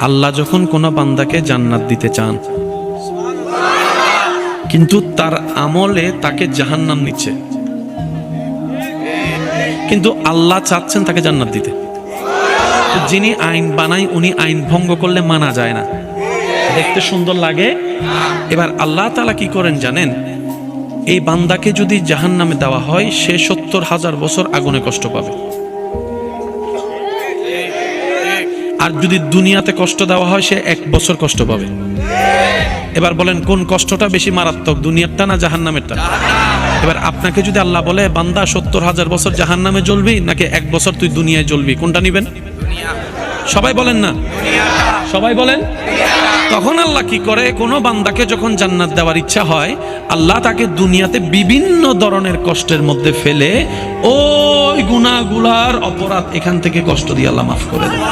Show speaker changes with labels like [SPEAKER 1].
[SPEAKER 1] আল্লাহ যখন কোনো বান্দাকে জান্নাত দিতে চান, কিন্তু তার আমলে তাকে জাহান্নাম নিচ্ছে। কিন্তু আল্লাহ চাচ্ছেন তাকে জান্নাত দিতে। যিনি আইন বানায়, উনি আইন ভঙ্গ করলে মানা যায় না। দেখতে সুন্দর লাগে। এবার আল্লাহ তালা কি করেন জানেন? এই বান্দাকে যদি জাহান নামে দেওয়া হয়, সে সত্তর হাজার বছর আগুনে কষ্ট পাবে। আর যদি দুনিয়াতে কষ্ট দেওয়া হয়, সে এক বছর কষ্ট পাবে। এবার বলেন, কোন কষ্টটা বেশি মারাত্মক, দুনিয়ারটা না জাহান নামেরটা এবার আপনাকে যদি আল্লাহ বলে, বান্দা, সত্তর হাজার বছর জাহান নামে জ্বলবি, নাকি এক বছর তুই দুনিয়ায় জ্বলবি, কোনটা নিবেন? সবাই বলেন না। সবাই বলেন। তখন আল্লাহ কি করে? কোনো বান্দাকে যখন জান্নাত দেওয়ার ইচ্ছা হয়, আল্লাহ তাকে দুনিয়াতে বিভিন্ন ধরনের কষ্টের মধ্যে ফেলে ওই গুনাহগুলার অপরাধ এখান থেকে কষ্ট দিয়ে আল্লাহ মাফ করে দেয়